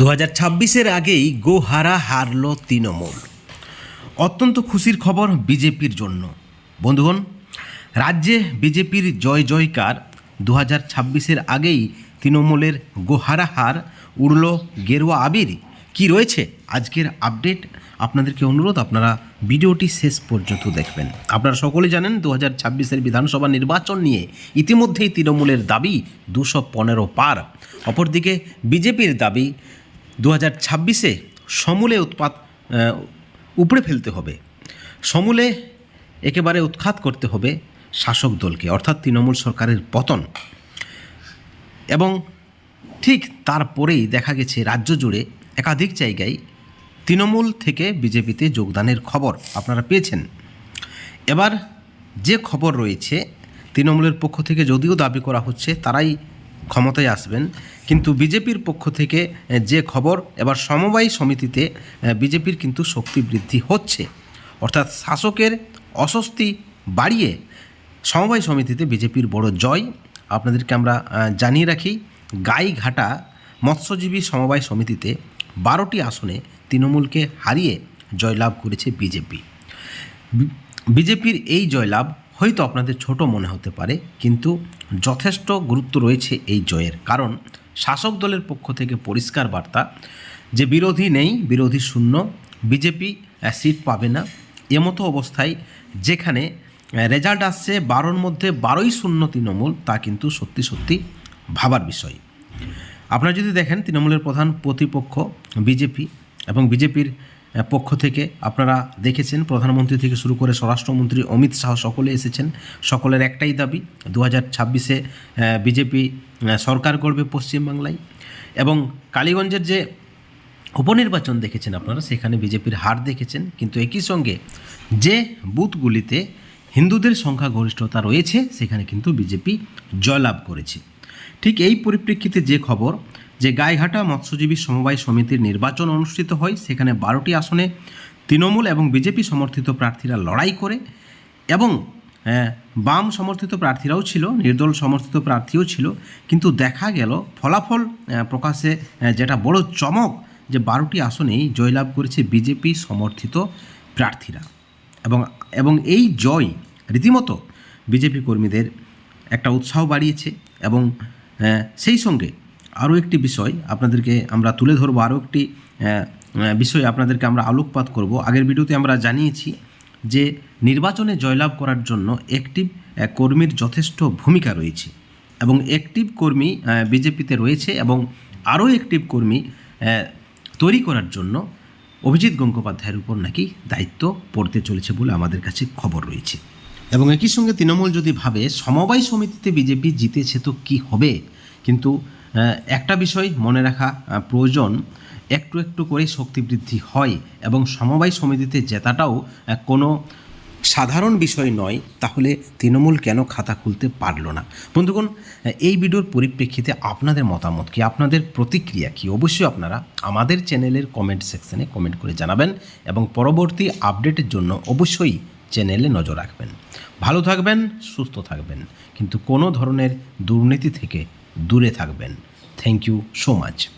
দু হাজার ছাব্বিশের আগেই গোহারা হারল তৃণমূল। অত্যন্ত খুশির খবর বিজেপির জন্য। বন্ধুগণ, রাজ্যে বিজেপির জয় জয়কার দু হাজার ছাব্বিশের আগেই তৃণমূলের গোহারা হার উড়ল গেরুয়া আবির। কি রয়েছে আজকের আপডেট? আপনাদেরকে অনুরোধ, আপনারা ভিডিওটি শেষ পর্যন্ত দেখবেন। আপনারা সকলে জানেন দু হাজার ছাব্বিশের বিধানসভা নির্বাচন নিয়ে ইতিমধ্যেই তৃণমূলের দাবি দুশো পনেরো পার। অপরদিকে বিজেপির দাবি দু হাজার ছাব্বিশে সমূলে উৎপাত উপড়ে ফেলতে হবে। সমূলে একেবারে উৎখাত করতে হবে শাসক দলকে, অর্থাৎ তৃণমূল সরকারের পতন। এবং ঠিক তারপরেই দেখা গেছে রাজ্য জুড়ে একাধিক জায়গায় তৃণমূল থেকে বিজেপিতে যোগদানের খবর আপনারা পেয়েছেন। এবার যে খবর রয়েছে, তৃণমূলের পক্ষ থেকে যদিও দাবি করা হচ্ছে, তারাই ক্ষমতায় আসবেন। কিন্তু বিজেপির পক্ষ থেকে যে খবর, এবার সমবায় সমিতিতে বিজেপির কিন্তু শক্তি বৃদ্ধি হচ্ছে। অর্থাৎ শাসকের অস্বস্তি বাড়িয়ে সমবায় সমিতিতে বিজেপির বড় জয়। আপনাদেরকে আমরা জানিয়ে রাখি, গাইঘাটা মৎস্যজীবী সমবায় সমিতিতে বারোটি আসনে তৃণমূলকে হারিয়ে জয়লাভ করেছে বিজেপি। বিজেপির এই জয়লাভ হয়তো আপনাদের ছোট মনে হতে পারে, কিন্তু যথেষ্ট গুরুত্ব রয়েছে এই জয়ের। কারণ শাসক দলের পক্ষ থেকে পরিষ্কার বার্তা যে বিরোধী নেই, বিরোধী শূন্য, বিজেপি সিট পাবে না। এমতো অবস্থায় যেখানে রেজাল্ট আসছে বারোর মধ্যে বারোই শূন্য তৃণমূল, তা কিন্তু সত্যি সত্যি ভাবার বিষয়। আপনারা যদি দেখেন, তৃণমূলের প্রধান প্রতিপক্ষ বিজেপি এবং বিজেপির পক্ষ থেকে আপনারা দেখেছেন, প্রধানমন্ত্রী থেকে শুরু করে স্বরাষ্ট্রমন্ত্রী অমিত শাহ সকলে এসেছেন। সকলের একটাই দাবি, দু হাজার ছাব্বিশে বিজেপি সরকার গড়বে পশ্চিমবাংলায়। এবং কালীগঞ্জের যে উপনির্বাচন দেখেছেন আপনারা, সেখানে বিজেপির হার দেখেছেন। কিন্তু একই সঙ্গে যে বুথগুলিতে হিন্দুদের সংখ্যাগরিষ্ঠতা রয়েছে, সেখানে কিন্তু বিজেপি জয়লাভ করেছে। ঠিক এই পরিপ্রেক্ষিতে যে খবর যে গাইঘাটা মৎস্যজীবী সমবায় সমিতির নির্বাচন অনুষ্ঠিত হয় সেখানে বারোটি আসনে তৃণমূল এবং বিজেপি সমর্থিত প্রার্থীরা লড়াই করে এবং আহ, বাম সমর্থিত প্রার্থীরাও ছিল নির্দল সমর্থিত প্রার্থীও ছিল কিন্তু দেখা গেল ফলাফল প্রকাশে যেটা বড় চমক যে বারোটি আসনেই জয়লাভ করেছে বিজেপি সমর্থিত প্রার্থীরা। এবং এবং এই জয় রীতিমতো বিজেপি কর্মীদের একটা উৎসাহ বাড়িয়েছে এবং সেই সঙ্গে আরও একটি বিষয় আপনাদেরকে আমরা তুলে ধরবো, আরও একটি বিষয় আপনাদেরকে আমরা আলোকপাত করব। আগের ভিডিওতে আমরা জানিয়েছি যে নির্বাচনে জয়লাভ করার জন্য অ্যাক্টিভ কর্মীর যথেষ্ট ভূমিকা রয়েছে এবং অ্যাক্টিভ কর্মী বিজেপিতে রয়েছে এবং আরও অ্যাক্টিভ কর্মী তৈরি করার জন্য অভিজিৎ গঙ্গোপাধ্যায়ের উপর নাকি দায়িত্ব পড়তে চলেছে বলে আমাদের কাছে খবর রয়েছে। এবং একই সঙ্গে তৃণমূল যদি ভাবে, সমবায় সমিতিতে বিজেপি জিতেছে তো কি হবে? কিন্তু একটা বিষয় মনে রাখা প্রয়োজন, একটু একটু করে শক্তি বৃদ্ধি হয় এবং সমবায় সমিতিতে জেতাটাও কোনো সাধারণ বিষয় নয়, তাহলে তৃণমূল কেন খাতা খুলতে পারল না? বন্ধুগণ এই ভিডিওর পরিপ্রেক্ষিতে আপনাদের মতামত কি? আপনাদের প্রতিক্রিয়া কি? অবশ্যই আপনারা আমাদের চ্যানেলের কমেন্ট সেকশনে কমেন্ট করে জানাবেন এবং পরবর্তী আপডেটের জন্য অবশ্যই চ্যানেলে নজর রাখবেন। ভালো থাকবেন, সুস্থ থাকবেন। কিন্তু কোনো ধরনের দুর্নীতি থেকে দূরে থাকবেন। Thank you so much